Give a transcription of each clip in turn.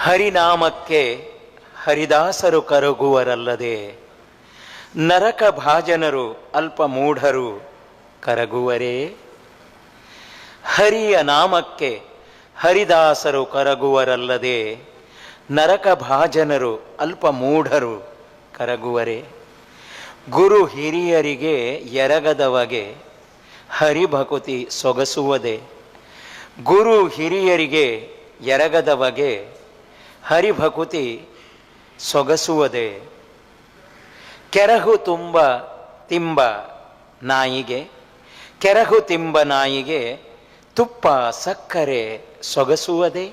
ಹರಿನಾಮಕ್ಕೆ ಹರಿದಾಸರು ಕರಗುವರಲ್ಲದೆ ನರಕ ಭಾಜನರು ಅಲ್ಪ ಮೂಢರು ಕರಗುವರೇ? ಹರಿಯ ನಾಮಕ್ಕೆ ಹರಿದಾಸರು ಕರಗುವರಲ್ಲದೆ ನರಕ ಭಾಜನರು ಅಲ್ಪ ಮೂಢರು ಕರಗುವರೇ? ಗುರು ಹಿರಿಯರಿಗೆ ಎರಗದವಗೆ ಹರಿಭಕುತಿ ಸೊಗಸುವುದೇ? ಗುರು ಹಿರಿಯರಿಗೆ ಎರಗದವಗೆ ಹರಿಭಕುತಿ ಸೊಗಸುವುದೇ. ಕೆರಹು ತುಂಬ ತಿಂಬ ನಾಯಿಗೆ, ಕೆರಹು ತಿಂಬ ನಾಯಿಗೆ ತುಪ್ಪ ಸಕ್ಕರೆ ಸೊಗಸುವುದೇ.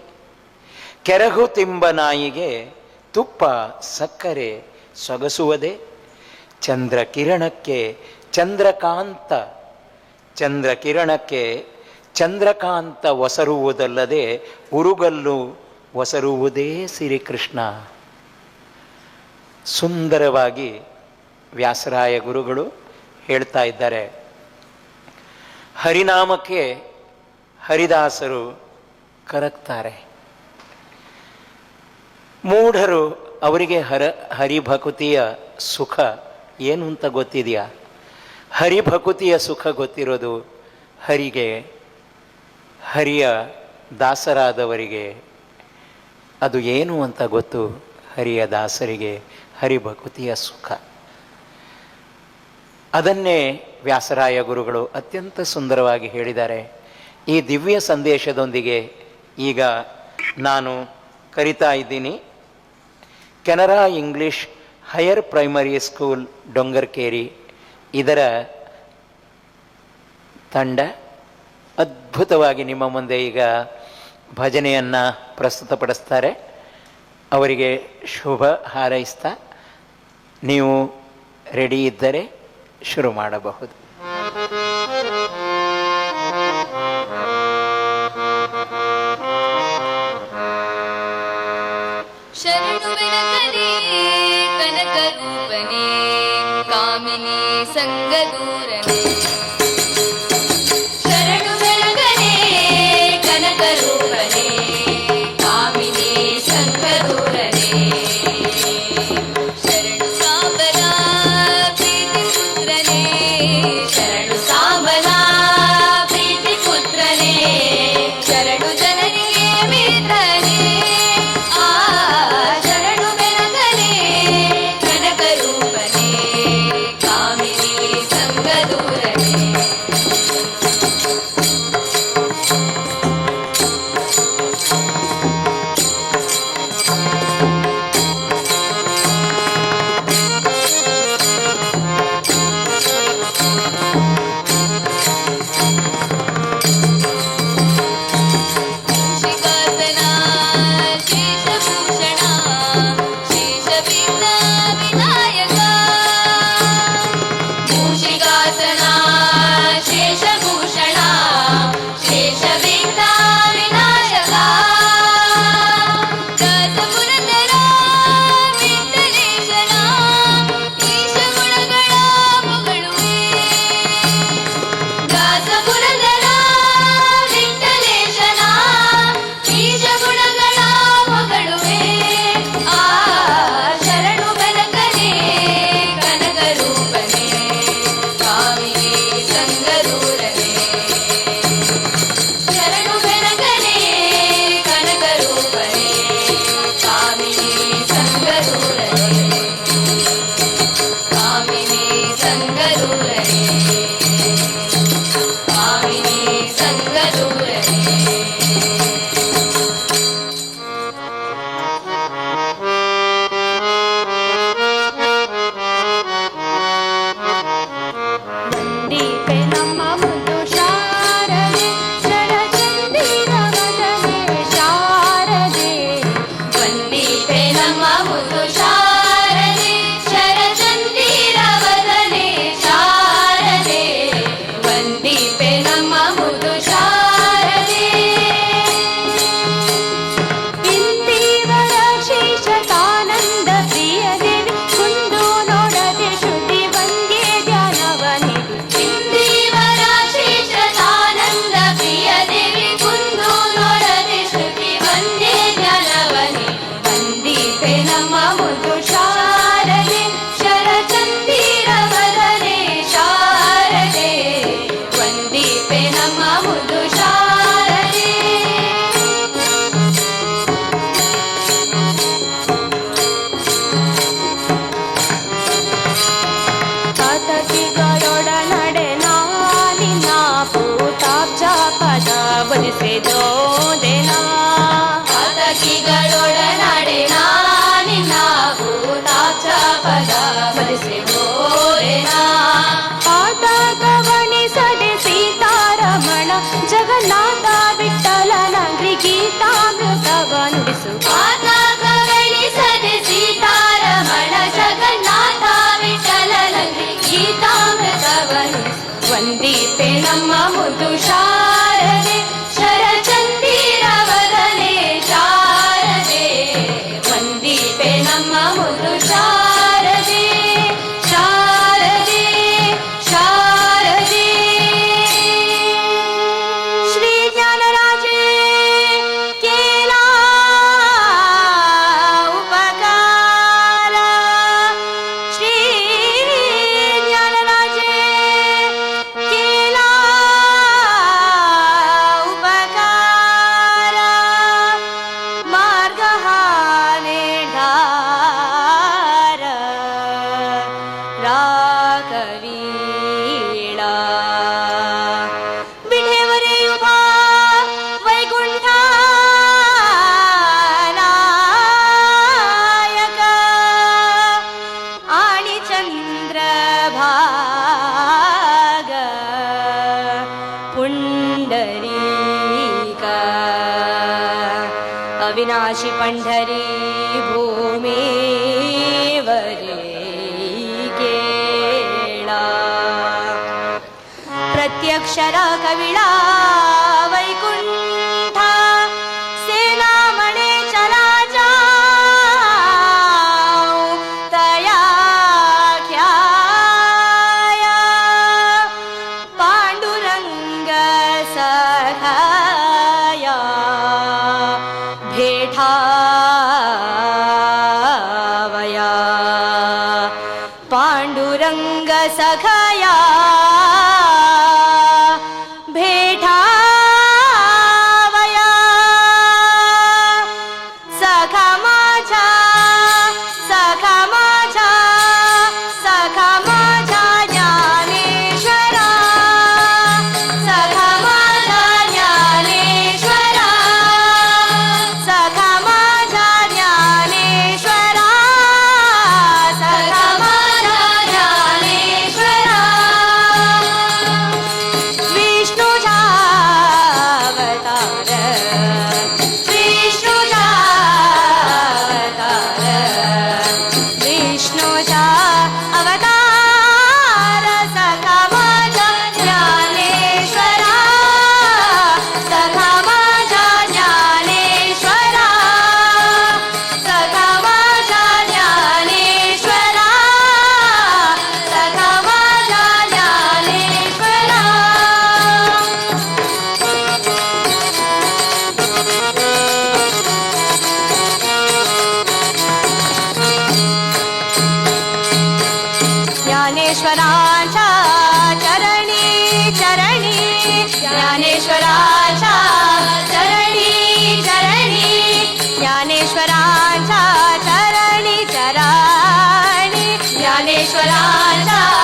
ಕೆರಹು ತಿಂಬ ನಾಯಿಗೆ ತುಪ್ಪ ಸಕ್ಕರೆ ಸೊಗಸುವುದೇ. ಚಂದ್ರ ಕಿರಣಕ್ಕೆ ಚಂದ್ರಕಾಂತ ಚಂದ್ರ ಕಿರಣಕ್ಕೆ ಚಂದ್ರಕಾಂತ ಒಸರುವುದಲ್ಲದೆ ಉರುಗಲ್ಲು ಒಸರುವುದೇ ಶ್ರೀಕೃಷ್ಣ. ಸುಂದರವಾಗಿ ವ್ಯಾಸರಾಯ ಗುರುಗಳು ಹೇಳ್ತಾ ಇದ್ದಾರೆ. ಹರಿನಾಮಕ್ಕೆ ಹರಿದಾಸರು ಕರಗ್ತಾರೆ. ಮೂಢರು ಅವರಿಗೆ ಹರ, ಹರಿಭಕುತಿಯ ಸುಖ ಏನು ಅಂತ ಗೊತ್ತಿದೆಯಾ? ಹರಿಭಕುತಿಯ ಸುಖ ಗೊತ್ತಿರೋದು ಹರಿಗೆ, ಹರಿಯ ದಾಸರಾದವರಿಗೆ ಅದು ಏನು ಅಂತ ಗೊತ್ತು? ಹರಿಯ ದಾಸರಿಗೆ ಹರಿಭಕುತಿಯ ಸುಖ. ಅದನ್ನೇ ವ್ಯಾಸರಾಯ ಗುರುಗಳು ಅತ್ಯಂತ ಸುಂದರವಾಗಿ ಹೇಳಿದ್ದಾರೆ. ಈ ದಿವ್ಯ ಸಂದೇಶದೊಂದಿಗೆ ಈಗ ನಾನು ಕರಿತಾ ಇದ್ದೀನಿ. Canara English higher primary school Dongarkeri. ಇದರ ತಂಡ ಅದ್ಭುತವಾಗಿ ನಿಮ್ಮ ಮುಂದೆ ಈಗ ಭಜನೆಯನ್ನು ಪ್ರಸ್ತುತಪಡಿಸ್ತಾರೆ. ಅವರಿಗೆ ಶುಭ ಹಾರೈಸ್ತಾ ನೀವು ರೆಡಿ ಇದ್ದರೆ ಶುರು ಮಾಡಬಹುದು. ಸಂಗದೂರ দুষা अविनाशि पण्ढरी भूमि केळा। प्रत्यक्षरा कविळा ेश्वरा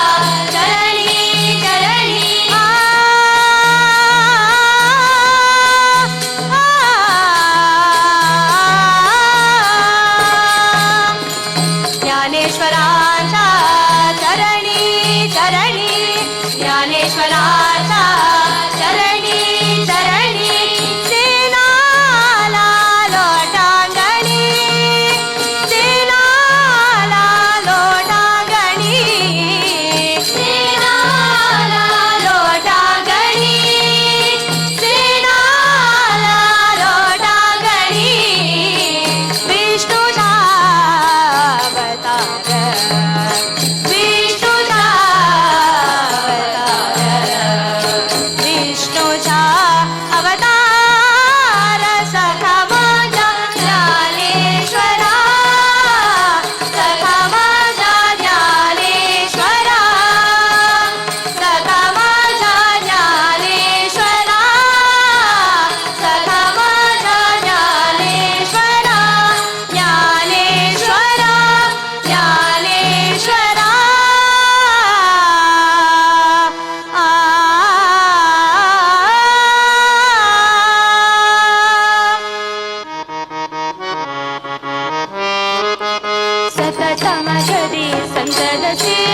Celestine.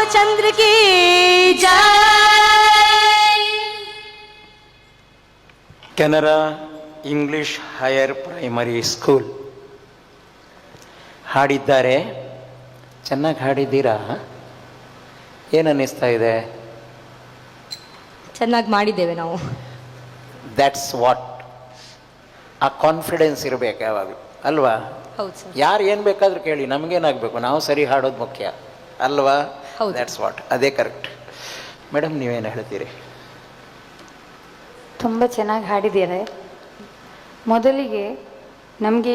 Ramachandra Canara English higher primary school. ಹಾಡಿದ್ದಾರೆ. ಚೆನ್ನಾಗಿ ಹಾಡಿದ್ದೀರಾ? ಏನನ್ನಿಸ್ತಾ ಇದೆ? ಚೆನ್ನಾಗಿ ಮಾಡಿದ್ದೇವೆ ನಾವು. ದ್ಯಾಟ್ಸ್ ವಾಟ್ ಆ ಕಾನ್ಫಿಡೆನ್ಸ್ ಇರಬೇಕು ಯಾವಾಗಲೂ ಅಲ್ವಾ? ಹೌದು ಯಾರು ಏನು ಬೇಕಾದರೂ ಕೇಳಿ ನಮಗೇನಾಗಬೇಕು ನಾವು ಸರಿ ಹಾಡೋದು ಮುಖ್ಯ ಅಲ್ವಾ? ದ್ಯಾಟ್ಸ್ ವಾಟ್ ಅದೇ ಕರೆಕ್ಟ್ ಮೇಡಮ್ ನೀವೇನು ಹೇಳ್ತೀರಿ? ತುಂಬ ಚೆನ್ನಾಗಿ ಹಾಡಿದ್ದೀರ. ಮೊದಲಿಗೆ ನಮಗೆ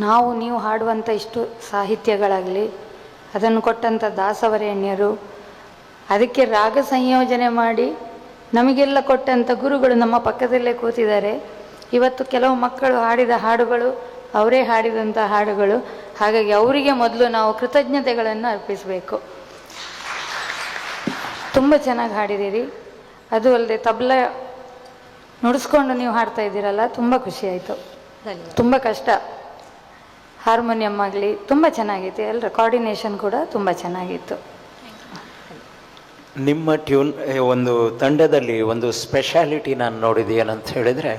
ನಾವು ನೀವು ಹಾಡುವಂಥ ಇಷ್ಟು ಸಾಹಿತ್ಯಗಳಾಗಲಿ ಅದನ್ನು ಕೊಟ್ಟಂಥ ದಾಸವರೇಣ್ಯರು ಅದಕ್ಕೆ ರಾಗ ಸಂಯೋಜನೆ ಮಾಡಿ ನಮಗೆಲ್ಲ ಕೊಟ್ಟಂಥ ಗುರುಗಳು ನಮ್ಮ ಪಕ್ಕದಲ್ಲೇ ಕೂತಿದ್ದಾರೆ. ಇವತ್ತು ಕೆಲವು ಮಕ್ಕಳು ಹಾಡಿದ ಹಾಡುಗಳು ಅವರೇ ಹಾಡಿದಂಥ ಹಾಡುಗಳು ಹಾಗಾಗಿ ಅವರಿಗೆ ಮೊದಲು ನಾವು ಕೃತಜ್ಞತೆಗಳನ್ನು ಅರ್ಪಿಸಬೇಕು. ತುಂಬ ಚೆನ್ನಾಗಿ ಹಾಡಿದ್ದೀರಿ. ಅದು ಅಲ್ಲದೆ ತಬಲ ನುಡಿಸ್ಕೊಂಡು ನೀವು ಹಾಡ್ತಾ ಇದ್ದೀರಲ್ಲ ತುಂಬ ಖುಷಿ ಆಯಿತು. ಧನ್ಯವಾದ. ತುಂಬ ಕಷ್ಟ. ಹಾರ್ಮೋನಿಯಂ ಆಗಲಿ ತುಂಬ ಚೆನ್ನಾಗಿತ್ತು ಎಲ್ಲರ ಕೋಆರ್ಡಿನೇಷನ್ ಕೂಡ ತುಂಬ ಚೆನ್ನಾಗಿತ್ತು. ನಿಮ್ಮ ಟ್ಯೂನ್ ಒಂದು ತಂಡದಲ್ಲಿ ಒಂದು ಸ್ಪೆಷಾಲಿಟಿ ನಾನು ನೋಡಿದೆ ಏನಂತ ಹೇಳಿದರೆ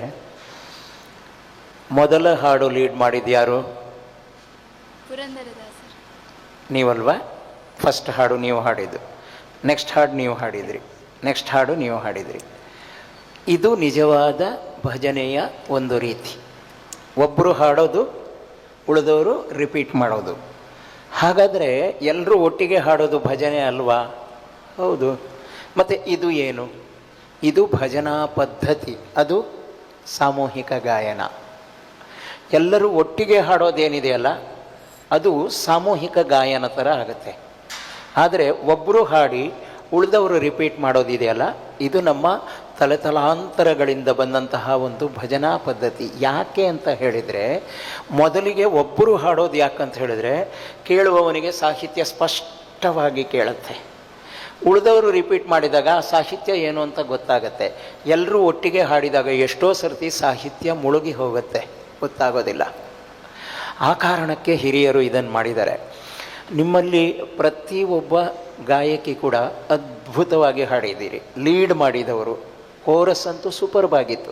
ಮೊದಲ ಹಾಡು ಲೀಡ್ ಮಾಡಿದ ಯಾರು? ನೀವಲ್ವಾ? ಫಸ್ಟ್ ಹಾಡು ನೀವು ಹಾಡಿದ್ದು. ನೆಕ್ಸ್ಟ್ ಹಾಡು ನೀವು ಹಾಡಿದ್ರಿ. ನೆಕ್ಸ್ಟ್ ಹಾಡು ನೀವು ಹಾಡಿದ್ರಿ. ಇದು ನಿಜವಾದ ಭಜನೆಯ ಒಂದು ರೀತಿ. ಒಬ್ಬರು ಹಾಡೋದು, ಉಳಿದವರು ರಿಪೀಟ್ ಮಾಡೋದು. ಹಾಗಾದರೆ ಎಲ್ಲರೂ ಒಟ್ಟಿಗೆ ಹಾಡೋದು ಭಜನೆ ಅಲ್ವಾ? ಹೌದು. ಮತ್ತು ಇದು ಏನು? ಇದು ಭಜನಾ ಪದ್ಧತಿ. ಅದು ಸಾಮೂಹಿಕ ಗಾಯನ. ಎಲ್ಲರೂ ಒಟ್ಟಿಗೆ ಹಾಡೋದೇನಿದೆಯಲ್ಲ ಅದು ಸಾಮೂಹಿಕ ಗಾಯನ ಥರ ಆಗುತ್ತೆ. ಆದರೆ ಒಬ್ಬರು ಹಾಡಿ ಉಳಿದವರು ರಿಪೀಟ್ ಮಾಡೋದಿದೆಯಲ್ಲ ಇದು ನಮ್ಮ ತಲೆತಲಾಂತರಗಳಿಂದ ಬಂದಂತಹ ಒಂದು ಭಜನಾ ಪದ್ಧತಿ. ಯಾಕೆ ಅಂತ ಹೇಳಿದರೆ, ಮೊದಲಿಗೆ ಒಬ್ಬರು ಹಾಡೋದು ಯಾಕಂತ ಹೇಳಿದರೆ, ಕೇಳುವವನಿಗೆ ಸಾಹಿತ್ಯ ಸ್ಪಷ್ಟವಾಗಿ ಕೇಳುತ್ತೆ. ಉಳಿದವರು ರಿಪೀಟ್ ಮಾಡಿದಾಗ ಆ ಸಾಹಿತ್ಯ ಏನು ಅಂತ ಗೊತ್ತಾಗತ್ತೆ. ಎಲ್ಲರೂ ಒಟ್ಟಿಗೆ ಹಾಡಿದಾಗ ಎಷ್ಟೋ ಸರ್ತಿ ಸಾಹಿತ್ಯ ಮುಳುಗಿ ಹೋಗುತ್ತೆ. ಗೊತ್ತಾಗೋದಿಲ್ಲ. ಆ ಕಾರಣಕ್ಕೆ ಹಿರಿಯರು ಇದನ್ನು ಮಾಡಿದ್ದಾರೆ. ನಿಮ್ಮಲ್ಲಿ ಪ್ರತಿಯೊಬ್ಬ ಗಾಯಕಿ ಕೂಡ ಅದ್ಭುತವಾಗಿ ಹಾಡಿದ್ದೀರಿ. ಲೀಡ್ ಮಾಡಿದವರು. ಕೋರಸ್ ಅಂತೂ ಸೂಪರ್ಬ್ ಆಗಿತ್ತು.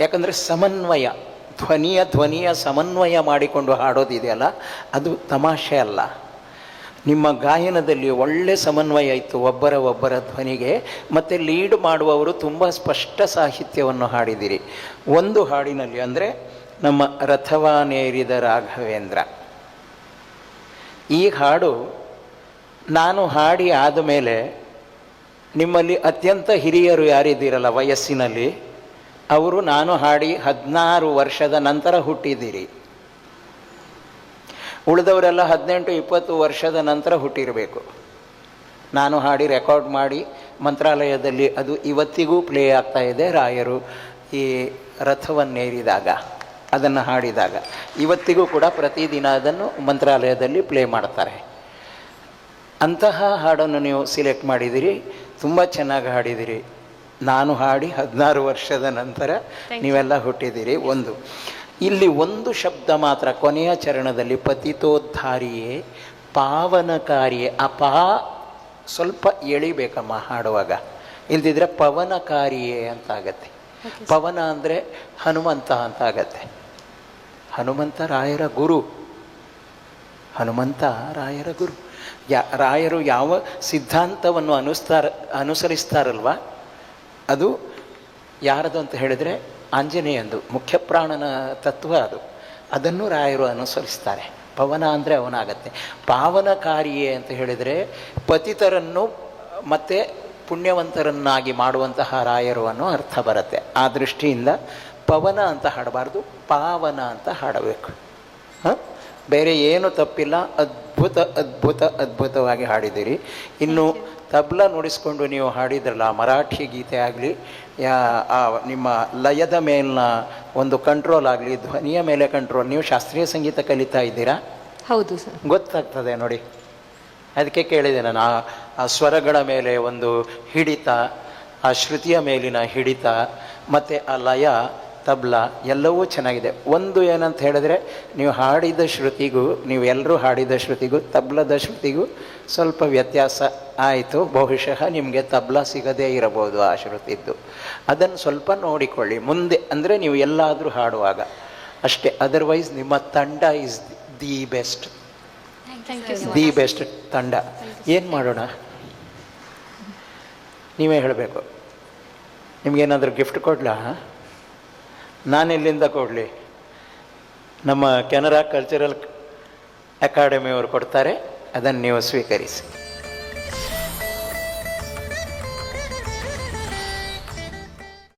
ಯಾಕಂದರೆ ಸಮನ್ವಯ, ಧ್ವನಿಯ ಧ್ವನಿಯ ಸಮನ್ವಯ ಮಾಡಿಕೊಂಡು ಹಾಡೋದಿದೆಯಲ್ಲ, ಅದು ತಮಾಷೆ ಅಲ್ಲ. ನಿಮ್ಮ ಗಾಯನದಲ್ಲಿ ಒಳ್ಳೆ ಸಮನ್ವಯ ಇತ್ತು ಒಬ್ಬರ ಒಬ್ಬರ ಧ್ವನಿಗೆ, ಮತ್ತು ಲೀಡ್ ಮಾಡುವವರು ತುಂಬ ಸ್ಪಷ್ಟ ಸಾಹಿತ್ಯವನ್ನು ಹಾಡಿದಿರಿ ಒಂದು ಹಾಡಿನಲ್ಲಿ ಅಂದರೆ ನಮ್ಮ ರಥವಾನೇರಿದ ರಾಘವೇಂದ್ರ. ಈ ಹಾಡು ನಾನು ಹಾಡಿ ಆದಮೇಲೆ ನಿಮ್ಮಲ್ಲಿ ಅತ್ಯಂತ ಹಿರಿಯರು ಯಾರಿದ್ದೀರಲ್ಲ ವಯಸ್ಸಿನಲ್ಲಿ? ಅವರು ನಾನು ಹಾಡಿ ಹದಿನಾರು ವರ್ಷದ ನಂತರ ಹುಟ್ಟಿದ್ದೀರಿ. ಉಳಿದವರೆಲ್ಲ ಹದಿನೆಂಟು, ಇಪ್ಪತ್ತು ವರ್ಷದ ನಂತರ ಹುಟ್ಟಿರಬೇಕು. ನಾನು ಹಾಡಿ ರೆಕಾರ್ಡ್ ಮಾಡಿ ಮಂತ್ರಾಲಯದಲ್ಲಿ ಅದು ಇವತ್ತಿಗೂ ಪ್ಲೇ ಆಗ್ತಾ ಇದೆ. ರಾಯರು ಈ ರಥವನ್ನೇರಿದಾಗ. ಅದನ್ನು ಹಾಡಿದಾಗ. ಇವತ್ತಿಗೂ ಕೂಡ ಪ್ರತಿದಿನ ಅದನ್ನು ಮಂತ್ರಾಲಯದಲ್ಲಿ ಪ್ಲೇ ಮಾಡ್ತಾರೆ. ಅಂತಹ ಹಾಡನ್ನು ನೀವು ಸಿಲೆಕ್ಟ್ ಮಾಡಿದಿರಿ ತುಂಬ ಚೆನ್ನಾಗಿ ಹಾಡಿದಿರಿ. ನಾನು ಹಾಡಿ ಹದಿನಾರು ವರ್ಷದ ನಂತರ ನೀವೆಲ್ಲ ಹುಟ್ಟಿದಿರಿ. ಒಂದು. ಇಲ್ಲಿ ಒಂದು ಶಬ್ದ ಮಾತ್ರ ಕೊನೆಯ ಚರಣದಲ್ಲಿ ಪತಿತೋದ್ಧಾರಿಯೇ ಪಾವನಕಾರಿಯೇ ಅಪಾ ಸ್ವಲ್ಪ ಎಳಿಬೇಕಮ್ಮ ಹಾಡುವಾಗ. ಇಲ್ದಿದ್ರೆ ಪವನಕಾರಿಯೇ ಅಂತ ಆಗತ್ತೆ ಪವನ ಅಂದರೆ ಹನುಮಂತ ಅಂತ ಆಗತ್ತೆ ಹನುಮಂತ ರಾಯರ ಗುರು. ಹನುಮಂತ ರಾಯರ ಗುರು. ಯಾ, ರಾಯರು ಯಾವ ಸಿದ್ಧಾಂತವನ್ನು ಅನುಸ್ತಾರ, ಅನುಸರಿಸ್ತಾರಲ್ವ? ಅದು ಯಾರದು ಅಂತ ಹೇಳಿದರೆ ಆಂಜನೇಯಂದು, ಮುಖ್ಯ ಪ್ರಾಣನ ತತ್ವ ಅದು. ಅದನ್ನು ರಾಯರು ಅನುಸರಿಸ್ತಾರೆ. ಪವನ ಅಂದರೆ ಅವನಾಗತ್ತೆ. ಪಾವನಕಾರಿಯೇ ಅಂತ ಹೇಳಿದರೆ ಪತಿತರನ್ನು ಮತ್ತು ಪುಣ್ಯವಂತರನ್ನಾಗಿ ಮಾಡುವಂತಹ ರಾಯರು ಅನ್ನೋ ಅರ್ಥ ಬರುತ್ತೆ. ಆ ದೃಷ್ಟಿಯಿಂದ ಪವನ ಅಂತ ಹಾಡಬಾರ್ದು ಪಾವನ ಅಂತ ಹಾಡಬೇಕು. ಹಾಂ? ಬೇರೆ ಏನು ತಪ್ಪಿಲ್ಲ ಅದ್ಭುತ ಅದ್ಭುತ ಅದ್ಭುತವಾಗಿ ಹಾಡಿದ್ದೀರಿ. ಇನ್ನು ತಬ್ಲ ನುಡಿಸ್ಕೊಂಡು ನೀವು ಹಾಡಿದ್ರಲ್ಲ ಮರಾಠಿ ಗೀತೆ ಆಗಲಿ ಯಾ ಆ ನಿಮ್ಮ ಲಯದ ಮೇಲಿನ ಒಂದು ಕಂಟ್ರೋಲ್ ಆಗಲಿ ಧ್ವನಿಯ ಮೇಲೆ ಕಂಟ್ರೋಲ್ ನೀವು ಶಾಸ್ತ್ರೀಯ ಸಂಗೀತ ಕಲಿತಾ ಇದ್ದೀರಾ? ಹೌದು ಸರ್. ಗೊತ್ತಾಗ್ತದೆ ನೋಡಿ. ಅದಕ್ಕೆ ಕೇಳಿದೆ ನಾನು ಆ- ಆ ಸ್ವರಗಳ ಮೇಲೆ ಒಂದು ಹಿಡಿತ ಆ ಶ್ರುತಿಯ ಮೇಲಿನ ಹಿಡಿತ ಮತ್ತು ಆ ಲಯ ತಬ್ಲ ಎಲ್ಲವೂ ಚೆನ್ನಾಗಿದೆ. ಒಂದು ಏನಂತ ಹೇಳಿದ್ರೆ ನೀವು ಹಾಡಿದ ಶ್ರುತಿಗೂ ನೀವು ಎಲ್ಲರೂ ಹಾಡಿದ ಶ್ರುತಿಗೂ ತಬ್ಲದ ಶ್ರುತಿಗೂ ಸ್ವಲ್ಪ ವ್ಯತ್ಯಾಸ ಆಯಿತು. ಬಹುಶಃ ನಿಮಗೆ ತಬ್ಲ ಸಿಗದೇ ಇರಬಹುದು ಆ ಶ್ರುತಿದ್ದು. ಅದನ್ನು ಸ್ವಲ್ಪ ನೋಡಿಕೊಳ್ಳಿ. ಮುಂದೆ ಅಂದರೆ ನೀವು ಎಲ್ಲಾದರೂ ಹಾಡುವಾಗ. ಅಷ್ಟೇ ಅದರ್ವೈಸ್ ನಿಮ್ಮ ತಂಡ is the best thank you the best ತಂಡ. ಏನು ಮಾಡೋಣ? ನೀವೇ ಹೇಳಬೇಕು. ನಿಮಗೇನಾದರೂ ಗಿಫ್ಟ್ ಕೊಡಲಾ? ನಾನೆಲ್ಲಿಂದ ಕೊಡಲಿ ನಮ್ಮ ಕೆನರಾ ಕಲ್ಚರಲ್ ಅಕಾಡೆಮಿಯವರು ಕೊಡ್ತಾರೆ ಅದನ್ನು ನೀವು ಸ್ವೀಕರಿಸಿ.